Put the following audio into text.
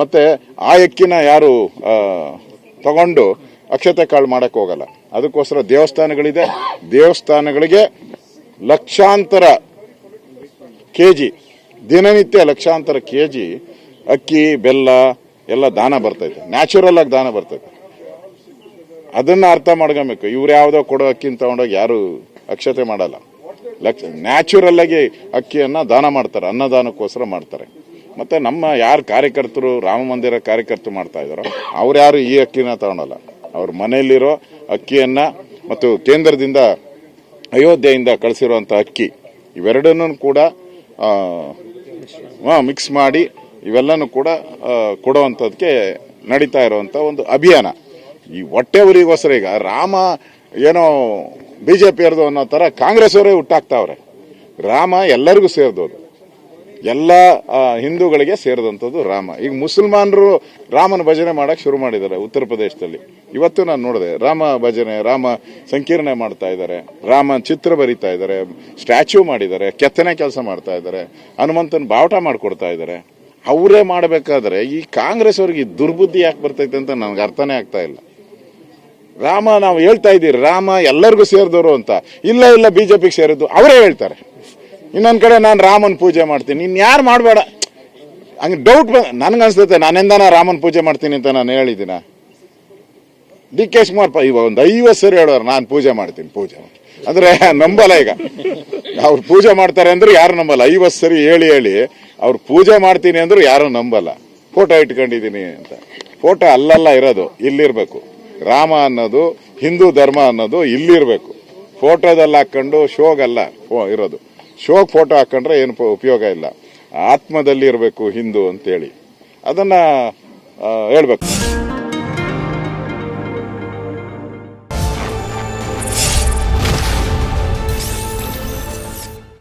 ಮತ್ತೆ ಆ ಎಕ್ಕಿನ ಯಾರು ತಗೊಂಡು ಅಕ್ಷತೆ ಕಾಳು ಮಾಡಕ್ ಹೋಗಲ್ಲ. ಅದಕ್ಕೋಸ್ಕರ ದೇವಸ್ಥಾನಗಳಿದೆ. ದೇವಸ್ಥಾನಗಳಿಗೆ ಲಕ್ಷಾಂತರ ಕೆಜಿ, ದಿನನಿತ್ಯ ಲಕ್ಷಾಂತರ ಕೆಜಿ ಅಕ್ಕಿ, ಬೆಲ್ಲ, ಎಲ್ಲ ದಾನ ಬರ್ತೈತೆ. ನ್ಯಾಚುರಲ್ ಆಗಿ ದಾನ ಬರ್ತೈತೆ. ಅದನ್ನ ಅರ್ಥ ಮಾಡ್ಕೊಬೇಕು. ಇವ್ರು ಯಾವುದೋ ಕೊಡೋ ಅಕ್ಕಿನ ತಗೊಂಡೋಗಿ ಯಾರು ಅಕ್ಷತೆ ಮಾಡಲ್ಲ. ಲಕ್ಷ, ನ್ಯಾಚುರಲ್ ಆಗಿ ಅಕ್ಕಿಯನ್ನ ದಾನ ಮಾಡ್ತಾರೆ, ಅನ್ನದಾನಕ್ಕೋಸ್ಕರ ಮಾಡ್ತಾರೆ. ಮತ್ತೆ ನಮ್ಮ ಯಾರು ಕಾರ್ಯಕರ್ತರು ರಾಮ ಮಂದಿರ ಕಾರ್ಯಕರ್ತರು ಮಾಡ್ತಾ ಇದಾರೋ ಅವ್ರು ಯಾರು ಈ ಅಕ್ಕಿನ ತಗೊಂಡಲ್ಲ. ಅವ್ರ ಮನೆಯಲ್ಲಿರೋ ಅಕ್ಕಿಯನ್ನ ಮತ್ತು ಕೇಂದ್ರದಿಂದ ಅಯೋಧ್ಯೆಯಿಂದ ಕಳಿಸಿರುವಂತ ಅಕ್ಕಿ ಇವೆರಡನ್ನೂ ಕೂಡ ಮಿಕ್ಸ್ ಮಾಡಿ ಇವೆಲ್ಲನೂ ಕೂಡ ಕೊಡುವಂಥದಕ್ಕೆ ನಡೀತಾ ಇರುವಂತ ಒಂದು ಅಭಿಯಾನ. ಈ ಹೊಟ್ಟೆ ಉರಿಗೋಸ್ಕರ ಈಗ ರಾಮ ಏನೋ ಬಿಜೆಪಿ ಪಿ ಅನ್ನೋ ಥರ ಕಾಂಗ್ರೆಸ್ ಅವರೇ ಹುಟ್ಟಾಕ್ತಾವ್ರೆ. ರಾಮ ಎಲ್ಲರಿಗೂ ಸೇರಿದೋದು ಎಲ್ಲ ಹಿಂದೂಗಳಿಗೆ ಸೇರಿದಂಥದ್ದು ರಾಮ. ಈಗ ಮುಸಲ್ಮಾನರು ರಾಮನ ಭಜನೆ ಮಾಡೋಕ್ಕೆ ಶುರು ಮಾಡಿದ್ದಾರೆ ಉತ್ತರ ಪ್ರದೇಶದಲ್ಲಿ. ಇವತ್ತು ನಾನು ನೋಡಿದೆ, ರಾಮ ಭಜನೆ, ರಾಮ ಸಂಕೀರ್ಣೆ ಮಾಡ್ತಾ ಇದ್ದಾರೆ. ರಾಮ ಚಿತ್ರ ಬರೀತಾ ಇದ್ದಾರೆ, ಸ್ಟ್ಯಾಚ್ಯೂ ಮಾಡಿದ್ದಾರೆ, ಕೆತ್ತನೆ ಕೆಲಸ ಮಾಡ್ತಾ ಇದ್ದಾರೆ, ಹನುಮಂತನ ಬಾವುಟ ಮಾಡಿಕೊಡ್ತಾ ಇದ್ದಾರೆ. ಅವರೇ ಮಾಡಬೇಕಾದ್ರೆ ಈ ಕಾಂಗ್ರೆಸ್ ಅವ್ರಿಗೆ ದುರ್ಬುದ್ಧಿ ಯಾಕೆ ಬರ್ತೈತೆ ಅಂತ ನನಗೆ ಅರ್ಥನೇ ಆಗ್ತಾ ಇಲ್ಲ. ರಾಮ, ನಾವು ಹೇಳ್ತಾ ಇದ್ದೀರಿ ರಾಮ ಎಲ್ಲರಿಗೂ ಸೇರಿದವರು ಅಂತ. ಇಲ್ಲ ಇಲ್ಲ, ಬಿಜೆಪಿಗೆ ಸೇರಿದ್ದು ಅವರೇ ಹೇಳ್ತಾರೆ. ಇನ್ನೊಂದ್ ಕಡೆ ನಾನು ರಾಮನ ಪೂಜೆ ಮಾಡ್ತೀನಿ. ಇನ್ನು ಯಾರು ಮಾಡಬೇಡ. ಹಂಗೆ ಡೌಟ್ ನನ್ಗನ್ಸ್ತೈತೆ ನಾನೆಂದ ರಾಮನ ಪೂಜೆ ಮಾಡ್ತೀನಿ ಅಂತ ನಾನು ಹೇಳಿದ್ದೀನ? ಡಿ ಕೆ ಶಿವಕುಮಾರ್ ಪ- ಇವಾಗ ಒಂದು ಐವತ್ತು ಸರಿ ಹೇಳೋರು, ನಾನು ಪೂಜೆ ಮಾಡ್ತೀನಿ, ಪೂಜೆ ಅಂದರೆ ಅಂದ್ರೆ ನಂಬಲ್ಲ ಈಗ. ಅವ್ರು ಪೂಜೆ ಮಾಡ್ತಾರೆ ಅಂದ್ರೆ ಯಾರು ನಂಬಲ್ಲ. ಐವತ್ತು ಸರಿ ಹೇಳಿ ಹೇಳಿ ಅವ್ರು ಪೂಜೆ ಮಾಡ್ತೀನಿ ಅಂದ್ರೆ ಯಾರು ನಂಬಲ್ಲ. ಫೋಟೋ ಇಟ್ಕೊಂಡಿದ್ದೀನಿ ಅಂತ. ಫೋಟೋ ಅಲ್ಲಲ್ಲ ಇರೋದು, ಇಲ್ಲಿರಬೇಕು. ರಾಮ ಅನ್ನೋದು, ಹಿಂದೂ ಧರ್ಮ ಅನ್ನೋದು ಇಲ್ಲಿರ್ಬೇಕು. ಫೋಟೋದಲ್ಲಿ ಹಾಕೊಂಡು ಶೋಗಲ್ಲ ಇರೋದು. ಶೋಗ್ ಫೋಟೋ ಹಾಕೊಂಡ್ರೆ ಏನು ಉಪಯೋಗ ಇಲ್ಲ. ಆತ್ಮದಲ್ಲಿ ಇರಬೇಕು ಹಿಂದೂ ಅಂತೇಳಿ. ಅದನ್ನ ಹೇಳ್ಬೇಕು.